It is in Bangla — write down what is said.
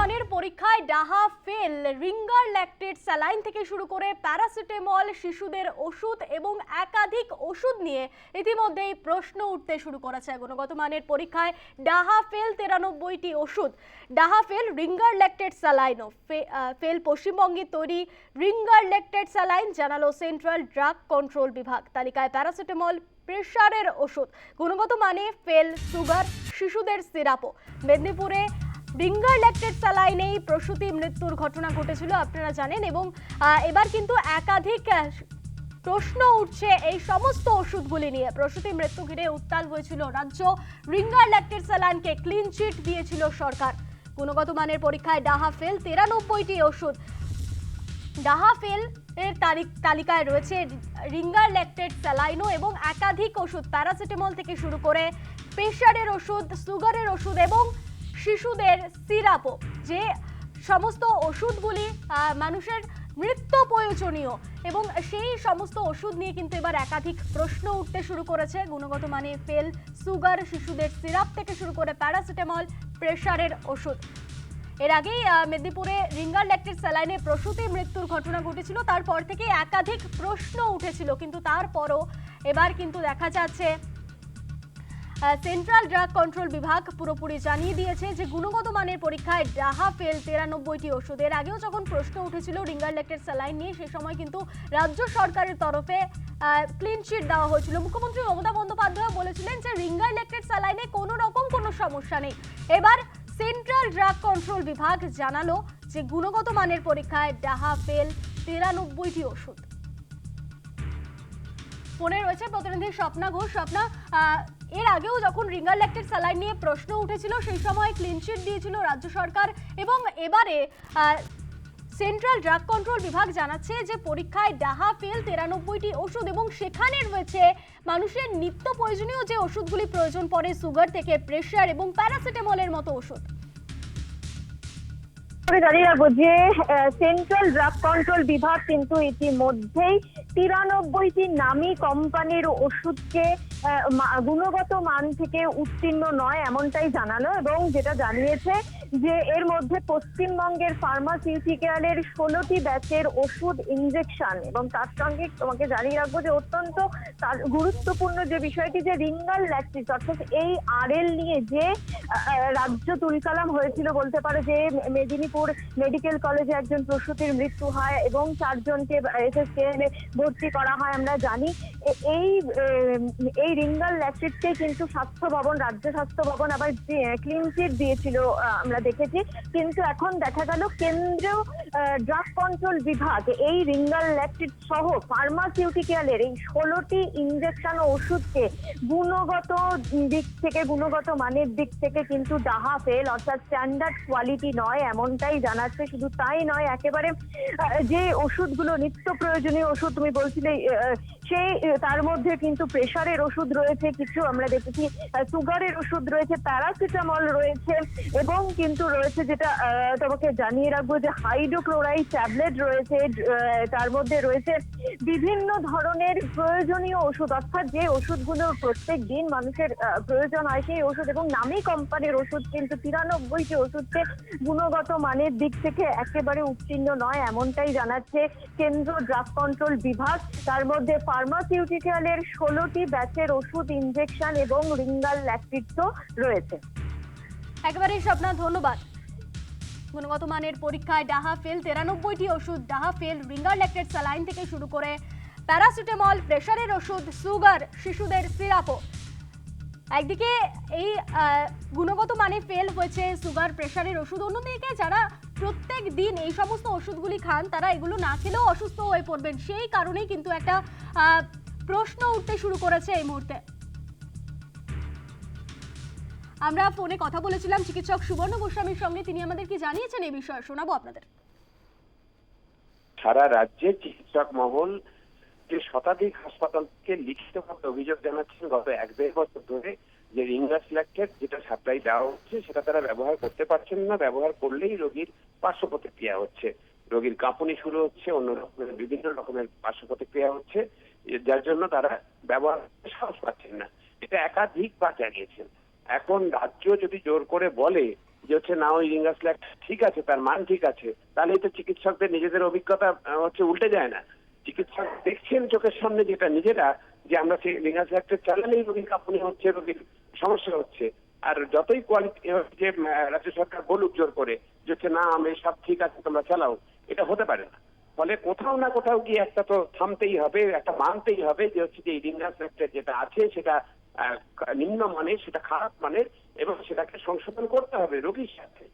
মানের পরীক্ষায় ডাহা ফেল। রিঙ্গার ল্যাকটেট স্যালাইন থেকে শুরু করে প্যারাসিটামল, শিশুদের ওষুধ এবং একাধিক ওষুধ নিয়ে ইতিমধ্যেই প্রশ্ন উঠতে শুরু করেছে গুণগত মানের পরীক্ষায় ডাহা ফেল তিরানব্বইটি ওষুধ। ডাহা ফেল, রিঙ্গার ল্যাকটেট স্যালাইনও। ফেল পশ্চিমবঙ্গে তৈরি রিঙ্গার ল্যাকটেট স্যালাইন জানালো সেন্ট্রাল ড্রাগ কন্ট্রোল বিভাগ। তালিকায় প্যারাসিটামল, প্রেশারের ওষুধ। গুণগত মানে ফেল, সুগার, শিশুদের সিরাপও। মেদিনীপুরে রিঙ্গার ল্যাকটেড স্যালাইনেই প্রসূতি মৃত্যুর ঘটনা ঘটেছিল, আপনারা জানেন, এবং এবার কিন্তু একাধিক প্রশ্ন উঠছে এই সমস্ত ওষুধগুলি নিয়ে। প্রসূতি মৃত্যু ঘিরে উত্তাল হয়েছিল রাজ্য। রিঙ্গার ল্যাকটেড স্যালাইনকে ক্লিন চিট দিয়েছিল সরকার। গুণগত মানের পরীক্ষায় ডাহা ফেল, তিরানব্বইটি ওষুধ। ডাহা ফেল এর তারিখ, তালিকায় রয়েছে রিঙ্গার ল্যাকটেড স্যালাইনো এবং একাধিক ওষুধ প্যারাসিটামল থেকে শুরু করে প্রেশারের ওষুধ সুগারের ওষুধ এবং শিশুদের সিরাপও, যে সমস্ত ওষুধগুলি মানুষের নিত্য প্রয়োজনীয় এবং সেই সমস্ত ওষুধ নিয়ে কিন্তু এবার একাধিক প্রশ্ন উঠতে শুরু করেছে। গুণগত মানে ফেল, সুগার, শিশুদের সিরাপ থেকে শুরু করে প্যারাসিটামল, প্রেশারের ওষুধ। এর আগেই মেদিনীপুরে রিঙ্গার ল্যাকটেড স্যালাইনে প্রসূতি মৃত্যুর ঘটনা ঘটেছিল। তারপর থেকে একাধিক প্রশ্ন উঠেছিল, কিন্তু তারপরও এবার কিন্তু দেখা যাচ্ছে সেন্ট্রাল ড্রাগ কন্ট্রোল বিভাগ পুরোপুরি জানিয়ে দিয়েছে যে গুণগত মানের পরীক্ষায় ডাহা ফেল তিরানব্বইটি ওষুধের আগেও যখন প্রশ্ন উঠেছিল রিঙ্গার ল্যাকটেড স্যালাইন নিয়ে সেই সময় কিন্তু রাজ্য সরকারের তরফে ক্লিন দেওয়া হয়েছিল। মুখ্যমন্ত্রী মমতা বন্দ্যোপাধ্যায় বলেছিলেন যে রিঙ্গার ল্যাকটেড স্যালাইনে কোনো রকম কোনো সমস্যা নেই। এবার সেন্ট্রাল ড্রাগ কন্ট্রোল বিভাগ জানালো যে গুণগত মানের পরীক্ষায় ডাহা ফেল তেরানব্বইটি ওষুধ। ফোনে রয়েছে প্রতিনিধি স্বপ্না ঘোষ। স্বপ্না এর আগেও যখন রিঙ্গার ল্যাকটেড স্যালাইন নিয়ে প্রশ্ন উঠেছিল, সেই সময় ক্লিনশিট দিয়েছিল রাজ্য সরকার এবং এবারে সেন্ট্রাল ড্রাগ কন্ট্রোল বিভাগ জানাচ্ছে যে পরীক্ষায় ডাহা, ফেল, তেরানব্বইটি ওষুধ এবং সেখানে রয়েছে মানুষের নিত্য প্রয়োজনীয় যে ওষুধগুলি প্রয়োজন পড়ে, সুগার থেকে প্রেশার এবং প্যারাসিটামলের মতো ওষুধ। জানিয়ে রাখব যে সেন্ট্রাল ড্রাগ কন্ট্রোল বিভাগ কিন্তু ইতিমধ্যেই তিরানব্বইটি নামী কোম্পানির ওষুধকে গুণগত মান থেকে উত্তীর্ণ নয় এমনটাই জানালো এবং যেটা জানিয়েছে যে, এর মধ্যে পশ্চিমবঙ্গের ফার্মাসিউটিক্যালের ষোলোটি ব্যাচের ওষুধ ইনজেকশন এবং তার সঙ্গে তোমাকে জানিয়ে রাখব যে, অত্যন্ত গুরুত্বপূর্ণ যে বিষয়টি যে, রিঙ্গাল ল্যাকটিস অর্থাৎ এই আরএল নিয়ে যে রাজ্য তুলকালাম হয়েছিল বলতে পারো যে মেদিনীপুর মেডিকেল কলেজে একজন প্রসূতির মৃত্যু হয় এবং চারজনকে এসএসকেএমে ভর্তি করা হয় আমরা জানি। এই এই রিঙ্গাল ল্যাকটিসকে কিন্তু স্বাস্থ্য ভবন, রাজ্য স্বাস্থ্য ভবন আবার ক্লিন চিট দিয়েছিল আমরা দেখেছি। কিন্তু এখন দেখা গেল কেন্দ্রীয় ড্রাগ কন্ট্রোল বিভাগ, এই রিঙ্গাল ল্যাকটিস সহ ফার্মাসিউটিক্যালের এই ষোলোটি ইঞ্জেকশন ও ওষুধকে গুণগত দিক থেকে, গুণগত মানের দিক থেকে কিন্তু ডাহা ফেল অর্থাৎ স্ট্যান্ডার্ড কোয়ালিটি নয় এমনটাই জানাচ্ছে, শুধু তাই নয়, একেবারে যে ওষুধগুলো নিত্য প্রয়োজনীয় ওষুধ তুমি বলছিলে সেই, তার মধ্যে কিন্তু প্রেশারের ওষুধ রয়েছে, কিছু আমরা দেখেছি সুগারের ওষুধ রয়েছে প্যারাসিটামল রয়েছে, এবং কিন্তু রয়েছে যেটা তোমাকে জানিয়ে রাখব যে হাইড্রোক্লোরাইড ট্যাবলেট রয়েছে তার মধ্যে রয়েছে বিভিন্ন ধরনের প্রয়োজনীয় ওষুধ। অর্থাৎ যে ওষুধগুলো প্রত্যেক দিন মানুষের প্রয়োজন হয় সেই ওষুধ এবং নামি কোম্পানির ওষুধ কিন্তু তিরানব্বইটি ওষুধকে গুণগত মানের দিক থেকে একেবারে উত্তীর্ণ নয়, এমনটাই জানাচ্ছে কেন্দ্র ড্রাগ কন্ট্রোল বিভাগ। তার মধ্যে ফার্মাসিউটিক্যালের ষোলোটি ব্যাচের ওষুধ ইনজেকশন এবং রিঙ্গাল ল্যাকটিক্সও রয়েছে। একেবারেই স্বপ্না, ধন্যবাদ। গুণগত মানের পরীক্ষায় ডাহা ফেল, তিরানব্বইটি ওষুধ, ডাহা ফেল, রিঙ্গার ল্যাকটেড স্যালাইন থেকে শুরু করে প্যারাসিটামল, প্রেশারের ওষুধ, সুগার, শিশুদের সিরাপও। একদিকে এই গুণগত মানে ফেল হয়েছে, সুগার, প্রেশারের ওষুধ। অন্যদিকে যারা প্রত্যেক দিন এই সমস্ত ওষুধগুলি খান, তারা এগুলো না খেলেও অসুস্থ হয়ে পড়বেন। সেই কারণেই কিন্তু একটা প্রশ্ন উঠতে শুরু করেছে এই মুহূর্তে। আমরা ফোনে কথা বলেছিলাম চিকিৎসক সুবর্ণ গোস্বামীর সঙ্গে। তিনি আমাদের কি জানিয়েছেন এই বিষয়ে। শোনাবো আপনাদের। সারা রাজ্যে চিকিৎসক মহল যে শতাধিক হাসপাতাল থেকে লিখিতভাবে অভিযোগ জানাচ্ছেন গত এক দেড় বছর ধরে যে রিঙ্গাস ল্যাকটেট যেটা সাপ্লাই দেওয়া হচ্ছে, সেটা তারা ব্যবহার করতে পারছেন না। ব্যবহার করলেই রোগীর পার্শ্ব প্রতিক্রিয়া হচ্ছে। রোগীর কাঁপুনি শুরু হচ্ছে, অন্য রকমের, বিভিন্ন রকমের পার্শ্ব প্রতিক্রিয়া হচ্ছে। যার জন্য তারা ব্যবহার সাহস পাচ্ছেন না। এটা একাধিকবার জানিয়েছেন। এখন রাজ্য যদি জোর করে বলে যে হচ্ছে না, ওই রিঙ্গাস ঠিক আছে, তার মান ঠিক আছে তাহলে তো চিকিৎসকদের নিজেদের অভিজ্ঞতা হচ্ছে উল্টে যায় না। চিকিৎসক দেখছেন চোখের সামনে যেটা নিজেরা, যে আমরা সেই রিঙ্গাস ল্যাক্টেট চালালেই রোগীর কাঁপুনি হচ্ছে, রোগীর সমস্যা হচ্ছে। আর যতই কোয়ালিটি যে রাজ্য সরকার বলুক জোর করে যে হচ্ছে, না আমি সব ঠিক আছে, তোমরা চালাও। এটা হতে পারে না। ফলে কোথাও না কোথাও গিয়ে একটা তো থামতেই হবে, একটা মানতেই হবে যে হচ্ছে যে এই রিঙ্গাস ল্যাক্টেট যেটা আছে, সেটা নিম্ন মানের সেটা খারাপ মানের এবং সেটাকে সংশোধন করতে হবে রোগীর সাথে।